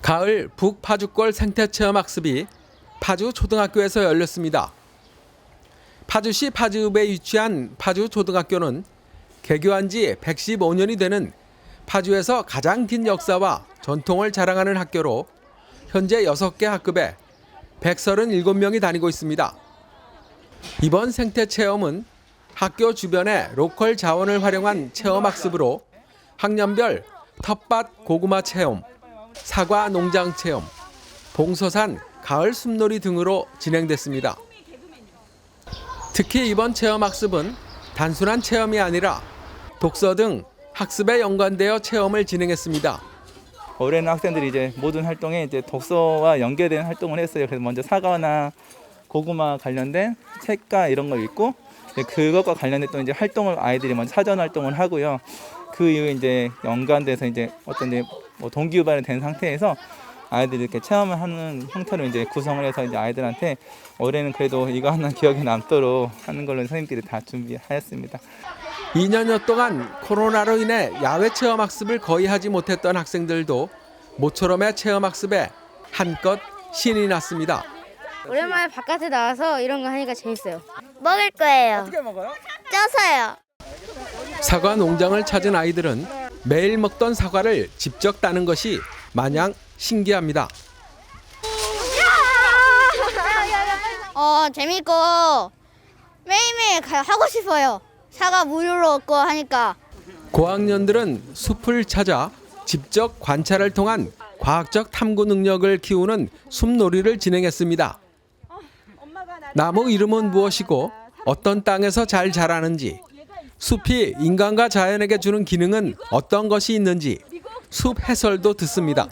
가을 북파주골 생태체험 학습이 파주 초등학교에서 열렸습니다. 파주시 파주읍에 위치한 파주 초등학교는 개교한 지 115년이 되는 파주에서 가장 긴 역사와 전통을 자랑하는 학교로 현재 6개 학급에 137명이 다니고 있습니다. 이번 생태 체험은 학교 주변의 로컬 자원을 활용한 체험 학습으로 학년별 텃밭 고구마 체험, 사과 농장 체험, 봉서산 가을 숲놀이 등으로 진행됐습니다. 특히 이번 체험 학습은 단순한 체험이 아니라 독서 등 학습에 연관되어 체험을 진행했습니다. 올해는 학생들이 이제 모든 활동에 이제 독서와 연계된 활동을 했어요. 그래서 먼저 사과나 고구마 관련된 책과 이런 걸 읽고 그것과 관련된 이제 활동을 아이들이 먼저 사전 활동을 하고요. 그 이후에 이제 연관돼서 이제 어떤 이제 뭐 동기유발이 된 상태에서 아이들이 이렇게 체험을 하는 형태로 이제 구성을 해서 이제 아이들한테 올해는 그래도 이거 하나 기억에 남도록 하는 걸로 선생님들이 다 준비하였습니다. 2년여 동안 코로나로 인해 야외 체험 학습을 거의 하지 못했던 학생들도 모처럼의 체험 학습에 한껏 신이 났습니다. 오랜만에 바깥에 나와서 이런 거 하니까 재밌어요. 먹을 거예요. 어떻게 먹어요? 쪄서요. 사과 농장을 찾은 아이들은 매일 먹던 사과를 직접 따는 것이 마냥 신기합니다. 어 재밌고 매일매일 가- 하고 싶어요. 사과 무료로 얻고 하니까 고학년들은 숲을 찾아 직접 관찰을 통한 과학적 탐구 능력을 키우는 숲놀이를 진행했습니다. 나무 이름은 무엇이고 어떤 땅에서 잘 자라는지, 숲이 인간과 자연에게 주는 기능은 어떤 것이 있는지 숲 해설도 듣습니다.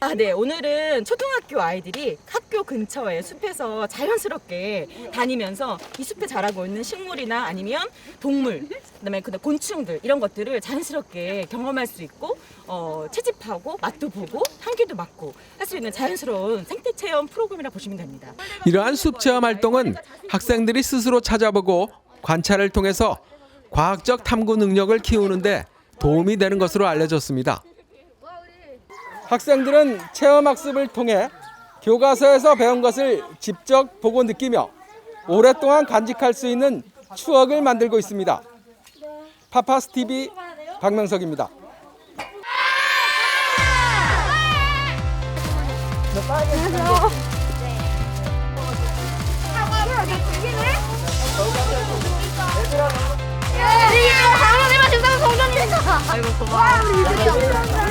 아, 네. 오늘은 초등학교 아이들이 학교 근처에 숲에서 자연스럽게 다니면서 이 숲에 자라고 있는 식물이나 아니면 동물, 그다음에 그 곤충들 이런 것들을 자연스럽게 경험할 수 있고 어, 채집하고 맛도 보고 향기도 맡고 할 수 있는 자연스러운 생태 체험 프로그램이라 보시면 됩니다. 이러한 숲 체험 활동은 학생들이 스스로 찾아보고 관찰을 통해서 과학적 탐구 능력을 키우는데 도움이 되는 것으로 알려졌습니다. 학생들은 체험 학습을 통해 교과서에서 배운 것을 직접 보고 느끼며 오랫동안 간직할 수 있는 추억을 만들고 있습니다. 파파스 TV 박명석입니다. 아이고 고마워.